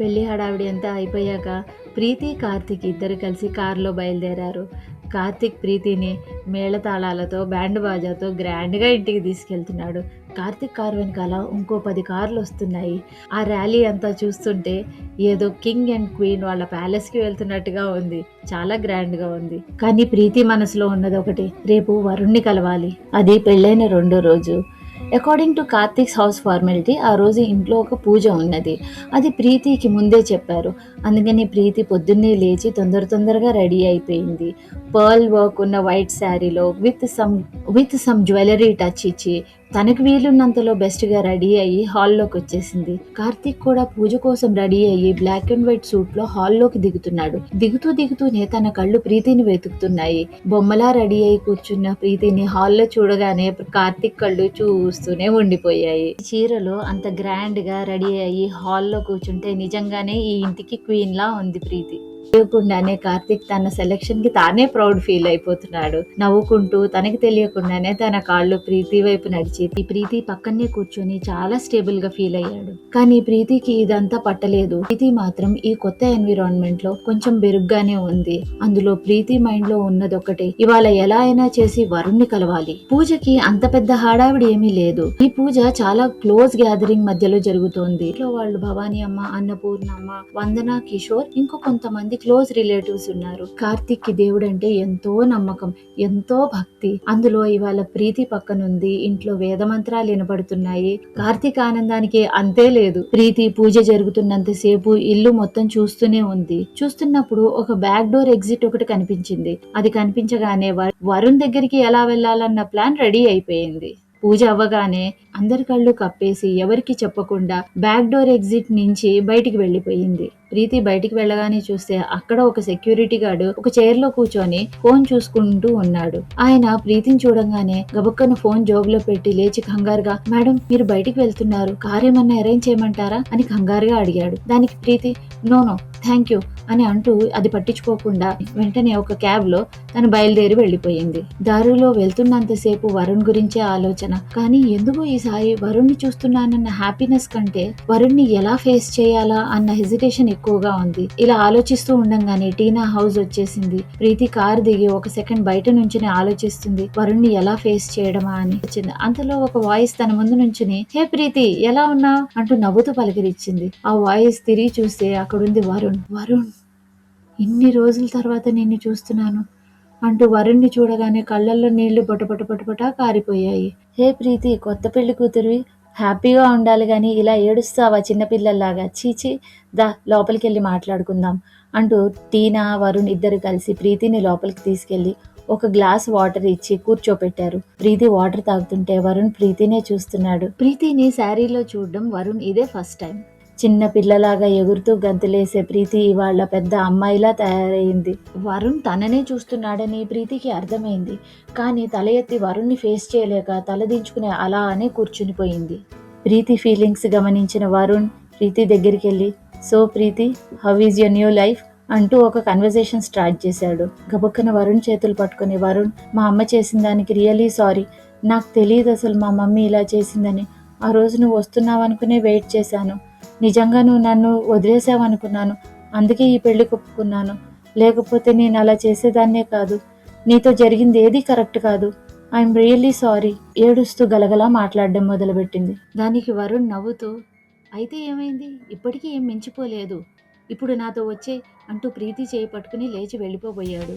పెళ్ళి హడావిడి అంతా అయిపోయాక ప్రీతి కార్తీక్ ఇద్దరు కలిసి కారులో బయలుదేరారు. కార్తీక్ ప్రీతిని మేళతాళాలతో బ్యాండ్ బాజాతో గ్రాండ్గా ఇంటికి తీసుకెళ్తున్నాడు. కార్తీక్ కారు వెనకాల ఇంకో పది కార్లు వస్తున్నాయి. ఆ ర్యాలీ అంతా చూస్తుంటే ఏదో కింగ్ అండ్ క్వీన్ వాళ్ళ ప్యాలెస్కి వెళ్తున్నట్టుగా ఉంది. చాలా గ్రాండ్గా ఉంది. కానీ ప్రీతి మనసులో ఉన్నది ఒకటి రేపు వరుణ్ణి కలవాలి. అది పెళ్ళైన రెండో రోజు. According to Karthik's house formality ఆ రోజు ఇంట్లో ఒక పూజ ఉన్నది. అది ప్రీతికి ముందే చెప్పారు. అందుకని ప్రీతి పొద్దున్నే లేచి తొందర తొందరగా రెడీ అయిపోయింది. పర్ల్ వర్క్ ఉన్న వైట్ శారీలో with some with some jewellery touch ఇచ్చి తనకు వీలున్నంతలో బెస్ట్గా రెడీ అయ్యి హాల్లోకి వచ్చేసింది. కార్తీక్ కూడా పూజ కోసం రెడీ అయ్యి బ్లాక్ అండ్ వైట్ సూట్లో హాల్లోకి దిగుతున్నాడు. దిగుతూ దిగుతూనే తన కళ్ళు ప్రీతిని వెతుకుతున్నాయి. బొమ్మలా రెడీ అయి కూర్చున్న ప్రీతిని హాల్లో చూడగానే కార్తీక్ కళ్ళు చూస్తూనే ఉండిపోయాయి. చీరలో అంత గ్రాండ్గా రెడీ అయ్యి హాల్లో కూర్చుంటే నిజంగానే ఈ ఇంటికి క్వీన్ లా ఉంది ప్రీతి. తెలియకుండానే కార్తిక్ తన సెలెక్షన్కి తానే ప్రౌడ్ ఫీల్ అయిపోతున్నాడు. నవ్వుకుంటూ తనకి తెలియకుండానే తన కాళ్ళు ప్రీతి వైపు నడిచి ఈ ప్రీతి పక్కనే కూర్చొని చాలా స్టేబుల్గా ఫీల్ అయ్యాడు. కానీ ప్రీతికి ఇదంతా పట్టలేదు. ప్రీతి మాత్రం ఈ కొత్త ఎన్విరాన్మెంట్లో కొంచెం బెరుగ్గానే ఉంది. అందులో ప్రీతి మైండ్లో ఉన్నది ఒకటే ఇవాళ ఎలా అయినా చేసి వరుణ్ణి కలవాలి. పూజకి అంత పెద్ద హడావిడి ఏమీ లేదు. ఈ పూజ చాలా క్లోజ్ గ్యాదరింగ్ మధ్యలో జరుగుతోంది. ఇంట్లో వాళ్ళు భవానీ అమ్మ అన్నపూర్ణ అమ్మ వందన కిషోర్ ఇంకో కొంతమంది క్లోజ్ రిలేటివ్స్ ఉన్నారు. కార్తిక్కి దేవుడు అంటే ఎంతో నమ్మకం ఎంతో భక్తి. అందులో ఇవాళ ప్రీతి పక్కనుంది. ఇంట్లో వేద మంత్రాలు వినపడుతున్నాయి. కార్తీక్ ఆనందానికి అంతే లేదు. ప్రీతి పూజ జరుగుతున్నంత సేపు ఇల్లు మొత్తం చూస్తూనే ఉంది. చూస్తున్నప్పుడు ఒక బ్యాక్ డోర్ ఎగ్జిట్ ఒకటి కనిపించింది. అది కనిపించగానే వర్- వరుణ్ దగ్గరికి ఎలా వెళ్ళాలన్న ప్లాన్ రెడీ అయిపోయింది. పూజ అవ్వగానే అందరి కళ్ళు కప్పేసి ఎవరికి చెప్పకుండా బ్యాక్ డోర్ ఎగ్జిట్ నుంచి బయటికి వెళ్ళిపోయింది. ప్రీతి బయటికి వెళ్ళగానే చూస్తే అక్కడ ఒక సెక్యూరిటీ గార్డు ఒక చైర్లో కూర్చొని ఫోన్ చూసుకుంటూ ఉన్నాడు. ఆయన ప్రీతిని చూడంగానే గబక్కన ఫోన్ జోబులో పెట్టి లేచి కంగారుగా మేడం మీరు బయటికి వెళ్తున్నారు. కార్ ఏమన్నా అరేంజ్ చేయమంటారా? అని కంగారుగా అడిగాడు. దానికి Preethi no no thank you అని అంటూ అది పట్టించుకోకుండా వెంటనే ఒక క్యాబ్లో తను బయలుదేరి వెళ్ళిపోయింది. దారిలో వెళ్తున్నంతసేపు వరుణ్ గురించే ఆలోచన. కానీ ఎందుకు ఈసారి వరుణ్ణి చూస్తున్నానన్న హ్యాపీనెస్ కంటే వరుణ్ని ఎలా ఫేస్ చేయాలా అన్న హెజిటేషన్ ఎక్కువగా ఉంది. ఇలా ఆలోచిస్తూ ఉండంగానే టీనా హౌస్ వచ్చేసింది. ప్రీతి కారు దిగి ఒక సెకండ్ బయట నుంచుని ఆలోచిస్తుంది వరుణ్ని ఎలా ఫేస్ చేయడమా అని వచ్చింది అంతలో ఒక వాయిస్ తన ముందు నుంచుని హే ప్రీతి ఎలా ఉన్నా అంటూ నవ్వుతూ పలకరించింది ఆ వాయిస్ తిరిగి చూస్తే అక్కడుంది వరుణ్. వరుణ్ ఇన్ని రోజుల తర్వాత నిన్ను చూస్తున్నాను అంటూ వరుణ్ణి చూడగానే కళ్ళల్లో నీళ్ళు పటపట పటపటా కారిపోయాయి. హే ప్రీతి కొత్త పెళ్ళి కూతురివి. హ్యాపీగా ఉండాలి కానీ ఇలా ఏడుస్తావా చిన్నపిల్లల్లాగా? చీచి దా లోపలికి వెళ్ళి మాట్లాడుకుందాం అంటూ టీనా వరుణ్ ఇద్దరు కలిసి ప్రీతిని లోపలికి తీసుకెళ్ళి ఒక గ్లాస్ వాటర్ ఇచ్చి కూర్చోపెట్టారు. ప్రీతి వాటర్ తాగుతుంటే వరుణ్ ప్రీతినే చూస్తున్నాడు. ప్రీతిని శారీలో చూడడం వరుణ్ ఇదే ఫస్ట్ టైం. చిన్న పిల్లలాగా ఎగురుతూ గంతులేసే ప్రీతి ఇవాళ పెద్ద అమ్మాయిలా తయారైంది. వరుణ్ తననే చూస్తున్నాడని ప్రీతికి అర్థమైంది. కానీ తల ఎత్తి వరుణ్ణి ఫేస్ చేయలేక తలదించుకుని అలా అనే కూర్చునిపోయింది. ప్రీతి ఫీలింగ్స్ గమనించిన వరుణ్ ప్రీతి దగ్గరికి వెళ్ళి so Preethi how is your new life? అంటూ ఒక కన్వర్జేషన్ స్టార్ట్ చేశాడు. గబక్కన వరుణ్ చేతులు పట్టుకుని వరుణ్ మా అమ్మ చేసిన దానికి రియలీ సారీ. నాకు తెలియదు అసలు మా మమ్మీ ఇలా చేసిందని. ఆ రోజు నువ్వు వస్తున్నావు అనుకునే వెయిట్ చేశాను. నిజంగా నువ్వు నన్ను వదిలేసావనుకున్నాను. అందుకే ఈ పెళ్ళి ఒప్పుకున్నాను లేకపోతే నేను అలా చేసేదాన్నే కాదు. నీతో జరిగింది ఏది కరెక్ట్ కాదు. ఐఎమ్ రియల్లీ సారీ ఏడుస్తూ గలగలా మాట్లాడడం మొదలుపెట్టింది. దానికి వరుణ్ నవ్వుతూ అయితే ఏమైంది? ఇప్పటికీ ఏం మించిపోలేదు. ఇప్పుడు నాతో వచ్చే అంటూ ప్రీతి చేయి పట్టుకుని లేచి వెళ్ళిపోబోయాడు.